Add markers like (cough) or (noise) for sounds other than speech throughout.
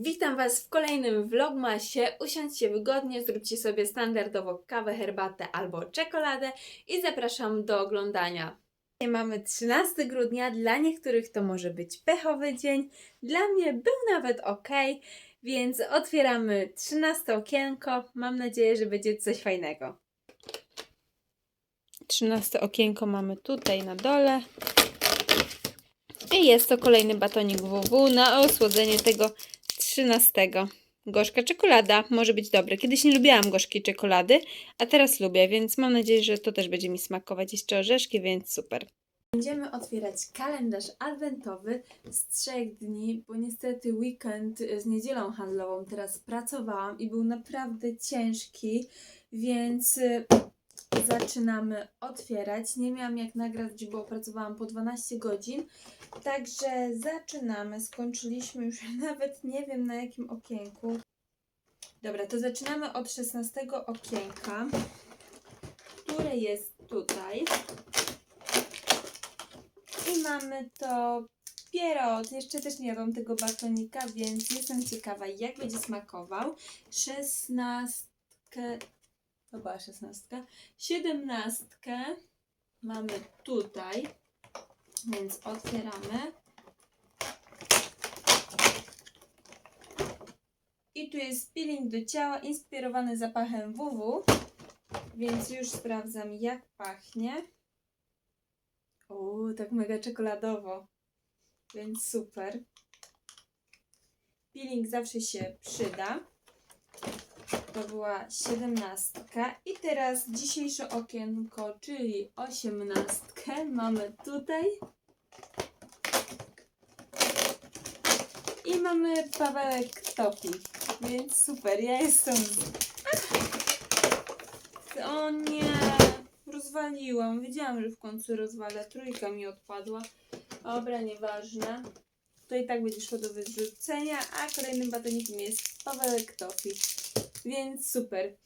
Witam Was w kolejnym vlogmasie. Usiądźcie wygodnie, zróbcie sobie standardowo kawę, herbatę albo czekoladę i zapraszam do oglądania. Mamy 13 grudnia, dla niektórych to może być pechowy dzień, dla mnie był nawet ok, więc otwieramy 13 okienko. Mam nadzieję, że będzie coś fajnego. 13 okienko mamy tutaj na dole. I jest to kolejny batonik WW na osłodzenie tego 13. Gorzka czekolada może być dobre. Kiedyś nie lubiłam gorzkiej czekolady, a teraz lubię, więc mam nadzieję, że to też będzie mi smakować. Jeszcze orzeszki, więc super. Będziemy otwierać kalendarz adwentowy z trzech dni, bo niestety weekend z niedzielą handlową teraz pracowałam i był naprawdę ciężki, więc zaczynamy otwierać. Nie miałam jak nagrać, bo pracowałam po 12 godzin. Także zaczynamy. Skończyliśmy już (laughs) nawet nie wiem na jakim okienku. Dobra, to zaczynamy od 16 okienka, które jest tutaj. I mamy to pierot. Jeszcze też nie jadłam tego batonika, więc jestem ciekawa, jak będzie smakował. 16. To była 16. 17 mamy tutaj, więc otwieramy. I tu jest peeling do ciała inspirowany zapachem WW, więc już sprawdzam jak pachnie. O, tak mega czekoladowo, więc super. Peeling zawsze się przyda. To była siedemnastka. I teraz dzisiejsze okienko, czyli osiemnastkę mamy tutaj. I mamy Pawełek Topi, więc super, ja jestem... O nie, rozwaliłam. Wiedziałam, że w końcu rozwalę. Trójka mi odpadła. Dobra, nieważne. To i tak będzie szło do wyrzucenia, a kolejnym batonikiem jest Pawełek Topi. Więc super.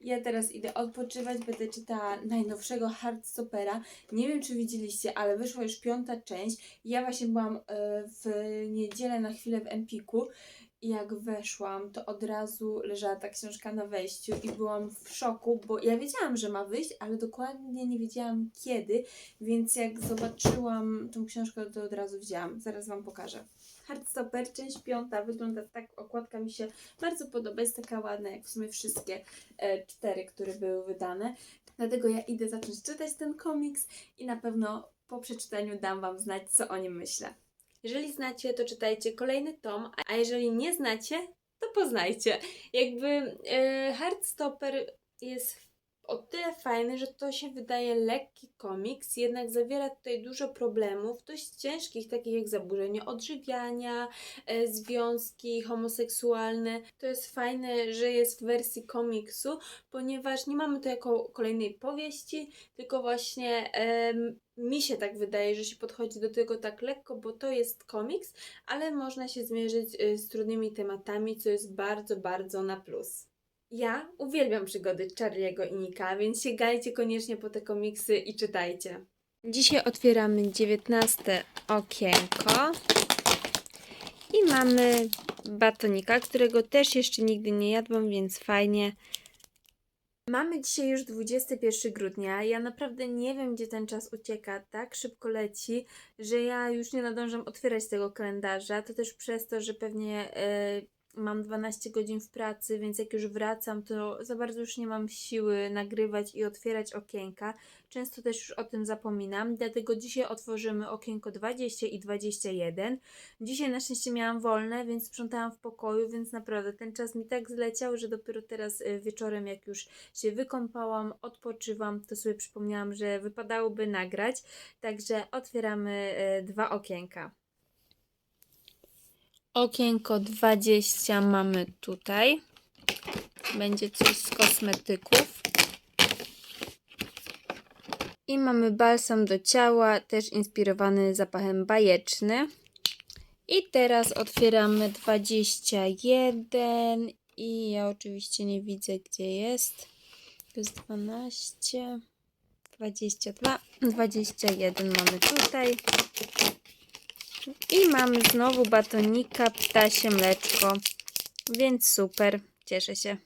Ja teraz idę odpoczywać, będę czytała najnowszego Hardstopera. Nie wiem, czy widzieliście, ale wyszła już piąta część. Ja właśnie byłam e, w niedzielę na chwilę w Empiku jak weszłam, to od razu leżała ta książka na wejściu i byłam w szoku, bo ja wiedziałam, że ma wyjść, ale dokładnie nie wiedziałam kiedy, więc jak zobaczyłam tą książkę, to od razu wzięłam. Zaraz Wam pokażę. Hardstopper, część piąta, wygląda tak, okładka mi się bardzo podoba, jest taka ładna, jak w sumie wszystkie e, cztery, które były wydane. Dlatego ja idę zacząć czytać ten komiks i na pewno po przeczytaniu dam Wam znać, co o nim myślę. Jeżeli znacie, to czytajcie kolejny tom, a jeżeli nie znacie, to poznajcie. Jakby e, Heartstopper jest o tyle fajny, że to się wydaje lekki komiks, jednak zawiera tutaj dużo problemów, dość ciężkich, takich jak zaburzenie odżywiania, e, związki homoseksualne. To jest fajne, że jest w wersji komiksu, ponieważ nie mamy to jako kolejnej powieści, tylko właśnie mi się tak wydaje, że się podchodzi do tego tak lekko, bo to jest komiks, ale można się zmierzyć y, z trudnymi tematami, co jest bardzo, bardzo na plus. Ja uwielbiam przygody Charlie'ego i Nika, więc sięgajcie koniecznie po te komiksy i czytajcie. Dzisiaj otwieramy 19 okienko i mamy batonika, którego też jeszcze nigdy nie jadłam, więc fajnie. Mamy dzisiaj już 21 grudnia. Ja naprawdę nie wiem, gdzie ten czas ucieka. Tak szybko leci, że ja już nie nadążam otwierać tego kalendarza. To też przez to, że pewnie e, mam 12 godzin w pracy, więc jak już wracam, to za bardzo już nie mam siły nagrywać i otwierać okienka. Często też już o tym zapominam, dlatego dzisiaj otworzymy okienko 20 i 21. Dzisiaj na szczęście miałam wolne, więc sprzątałam w pokoju, więc naprawdę ten czas mi tak zleciał, że dopiero teraz y, wieczorem, jak już się wykąpałam, odpoczywam, to sobie przypomniałam, że wypadałoby nagrać. Także otwieramy y, dwa okienka. Okienko 20 mamy tutaj. Będzie coś z kosmetyków. I mamy balsam do ciała, też inspirowany zapachem bajeczny. I teraz otwieramy 21 i ja oczywiście nie widzę gdzie jest. To jest 12, 22, 21 mamy tutaj. I mamy znowu batonika ptasie mleczko. Więc super, cieszę się.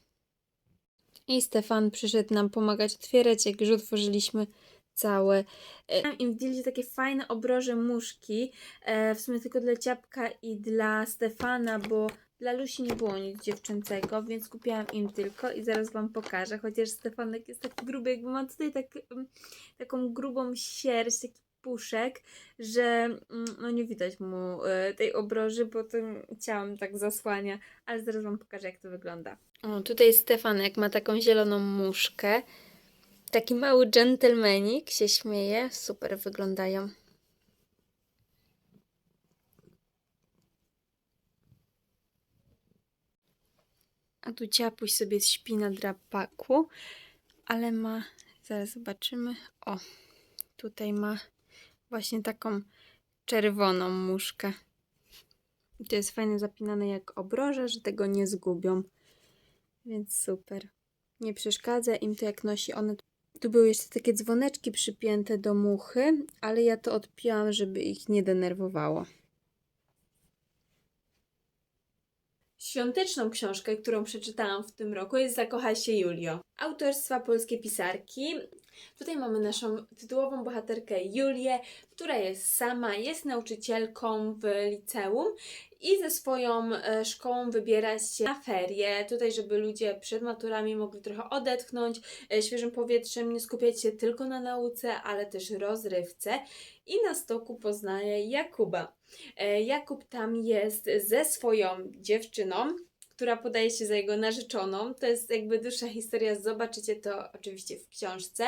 I Stefan przyszedł nam pomagać otwierać, jak już otworzyliśmy całe. E, Mam im w Dildzie takie fajne obroże muszki, e, w sumie tylko dla Ciapka i dla Stefana, bo dla Lusi nie było nic dziewczęcego, więc kupiłam im tylko i zaraz Wam pokażę, chociaż Stefanek jest taki gruby, jakby ma tutaj tak, mm, taką grubą sierść, taki puszek, że mm, no nie widać mu e, tej obroży, bo tym ciałem tak zasłania, ale zaraz Wam pokażę, jak to wygląda. O, tutaj Stefanek ma taką zieloną muszkę. Taki mały dżentelmenik się śmieje. Super wyglądają. A tu ciapuś sobie śpi na drapaku, ale ma, zaraz zobaczymy. O, tutaj ma właśnie taką czerwoną muszkę. I to jest fajnie zapinane jak obroże, że tego nie zgubią. Więc super. Nie przeszkadza im to jak nosi one. Tu były jeszcze takie dzwoneczki przypięte do muchy, ale ja to odpiłam, żeby ich nie denerwowało. Świąteczną książkę, którą przeczytałam w tym roku jest Zakochaj się Julio. Autorstwa polskiej pisarki. Tutaj mamy naszą tytułową bohaterkę Julię, która jest sama, jest nauczycielką w liceum i ze swoją e, szkołą wybiera się na ferie, tutaj żeby ludzie przed maturami mogli trochę odetchnąć e, świeżym powietrzem, nie skupiać się tylko na nauce, ale też rozrywce. I na stoku poznaje Jakuba. E, Jakub tam jest ze swoją dziewczyną, która podaje się za jego narzeczoną. To jest jakby dłuższa historia, zobaczycie to oczywiście w książce.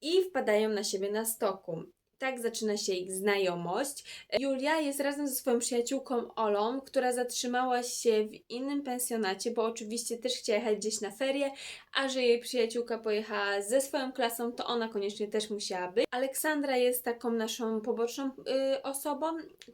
I wpadają na siebie na stoku. Tak zaczyna się ich znajomość. Julia jest razem ze swoją przyjaciółką Olą, która zatrzymała się w innym pensjonacie, bo oczywiście też chciała jechać gdzieś na ferie, a że jej przyjaciółka pojechała ze swoją klasą, to ona koniecznie też musiała być. Aleksandra jest taką naszą poboczną y, osobą,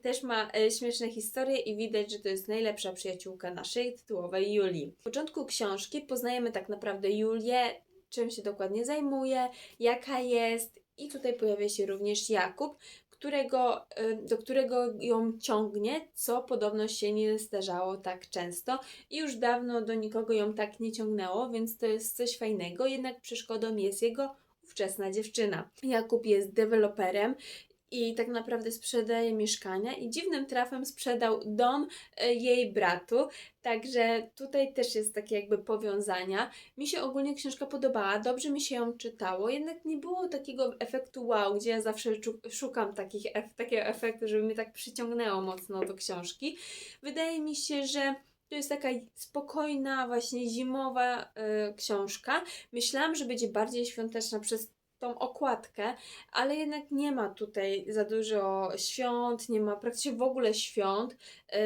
też ma y, śmieszne historie i widać, że to jest najlepsza przyjaciółka naszej tytułowej Julii. W początku książki poznajemy tak naprawdę Julię, czym się dokładnie zajmuje, jaka jest i tutaj pojawia się również Jakub, którego, y, do którego ją ciągnie, co podobno się nie zdarzało tak często i już dawno do nikogo ją tak nie ciągnęło, więc to jest coś fajnego, jednak przeszkodą jest jego ówczesna dziewczyna. Jakub jest deweloperem i tak naprawdę sprzedaje mieszkania i dziwnym trafem sprzedał dom e, jej bratu, także tutaj też jest takie jakby powiązania. Mi się ogólnie książka podobała, dobrze mi się ją czytało, jednak nie było takiego efektu wow, gdzie ja zawsze szukam takich, takiego efektu, żeby mnie tak przyciągnęło mocno do książki. Wydaje mi się, że to jest taka spokojna, właśnie zimowa y, książka. Myślałam, że będzie bardziej świąteczna przez tą okładkę, ale jednak nie ma tutaj za dużo świąt, nie ma praktycznie w ogóle świąt.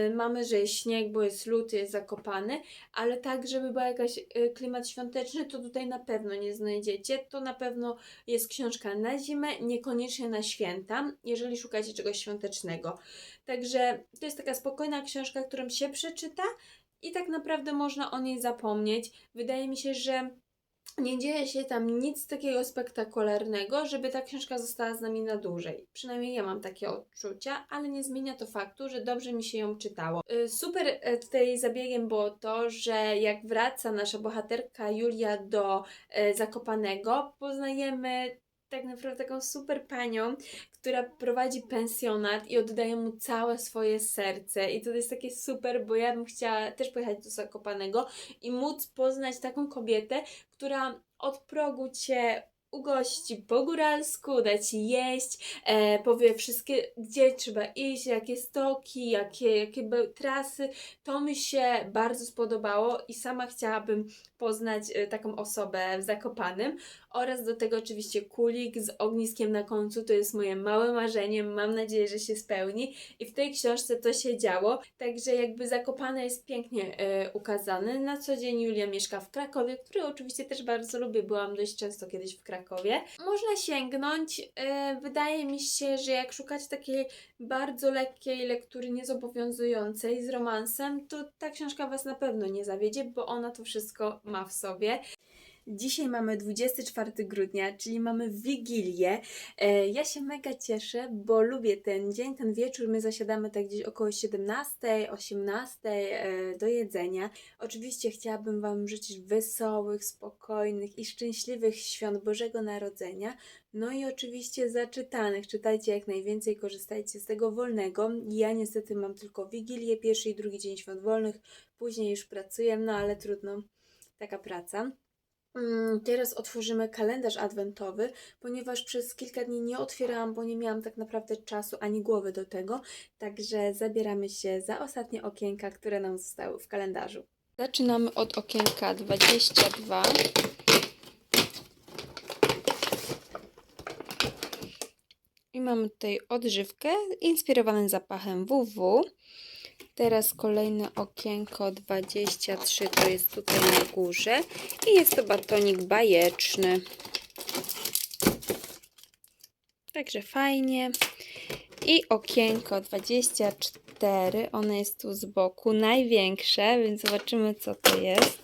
Y, mamy, że jest śnieg, bo jest luty, jest zakopany, ale tak, żeby był jakiś y, klimat świąteczny, to tutaj na pewno nie znajdziecie. To na pewno jest książka na zimę, niekoniecznie na święta, jeżeli szukacie czegoś świątecznego. Także to jest taka spokojna książka, którą się przeczyta i tak naprawdę można o niej zapomnieć. Wydaje mi się, że nie dzieje się tam nic takiego spektakularnego, żeby ta książka została z nami na dłużej. Przynajmniej ja mam takie odczucia, ale nie zmienia to faktu, że dobrze mi się ją czytało. Y, Super e, tutaj zabiegiem było to, że jak wraca nasza bohaterka Julia do e, Zakopanego, poznajemy tak naprawdę taką super panią, która prowadzi pensjonat i oddaje mu całe swoje serce. I to jest takie super, bo ja bym chciała też pojechać do Zakopanego i móc poznać taką kobietę, która od progu cię ugości po góralsku, da ci jeść, e, powie wszystkie, gdzie trzeba iść, jakie stoki, jakie, jakie trasy. To mi się bardzo spodobało i sama chciałabym poznać e, taką osobę w Zakopanym oraz do tego oczywiście kulik z ogniskiem na końcu. To jest moje małe marzenie. Mam nadzieję, że się spełni. I w tej książce to się działo. Także jakby Zakopane jest pięknie e, ukazane. Na co dzień Julia mieszka w Krakowie, który oczywiście też bardzo lubię. Byłam dość często kiedyś w Krakowie. Można sięgnąć. E, wydaje mi się, że jak szukacie takiej bardzo lekkiej lektury, niezobowiązującej z romansem, to ta książka Was na pewno nie zawiedzie, bo ona to wszystko ma w sobie. Dzisiaj mamy 24 grudnia, czyli mamy Wigilię. E, Ja się mega cieszę, bo lubię ten dzień, ten wieczór. My zasiadamy tak gdzieś około 17, 18 e, do jedzenia. Oczywiście chciałabym Wam życzyć wesołych, spokojnych i szczęśliwych świąt Bożego Narodzenia. No i oczywiście zaczytanych. Czytajcie jak najwięcej, korzystajcie z tego wolnego. Ja niestety mam tylko Wigilię, pierwszy i drugi dzień świąt wolnych. Później już pracuję, no ale trudno, taka praca. Mm, Teraz otworzymy kalendarz adwentowy, ponieważ przez kilka dni nie otwierałam, bo nie miałam tak naprawdę czasu ani głowy do tego. Także zabieramy się za ostatnie okienka, które nam zostały w kalendarzu. Zaczynamy od okienka 22. I mamy tutaj odżywkę inspirowaną zapachem WW. Teraz kolejne okienko 23 to jest tutaj na górze i jest to batonik bajeczny. Także fajnie. I okienko 24, ono jest tu z boku, największe, więc zobaczymy co to jest.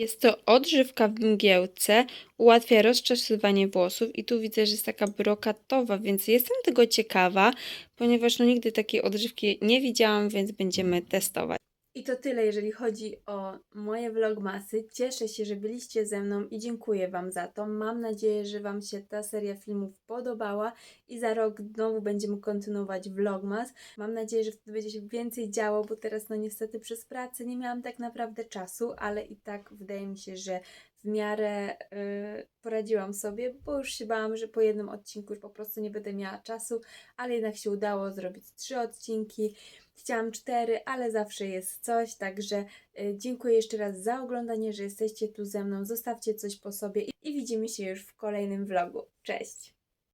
Jest to odżywka w mgiełce, ułatwia rozczesywanie włosów i tu widzę, że jest taka brokatowa, więc jestem tego ciekawa, ponieważ no nigdy takiej odżywki nie widziałam, więc będziemy testować. I to tyle, jeżeli chodzi o moje vlogmasy. Cieszę się, że byliście ze mną i dziękuję Wam za to. Mam nadzieję, że Wam się ta seria filmów podobała i za rok znowu będziemy kontynuować vlogmas. Mam nadzieję, że wtedy będzie się więcej działo, bo teraz no niestety przez pracę nie miałam tak naprawdę czasu, ale i tak wydaje mi się, że w miarę yy, poradziłam sobie, bo już się bałam, że po jednym odcinku już po prostu nie będę miała czasu, ale jednak się udało zrobić trzy odcinki. Chciałam cztery, ale zawsze jest coś, także y, dziękuję jeszcze raz za oglądanie, że jesteście tu ze mną. Zostawcie coś po sobie i, i widzimy się już w kolejnym vlogu. Cześć!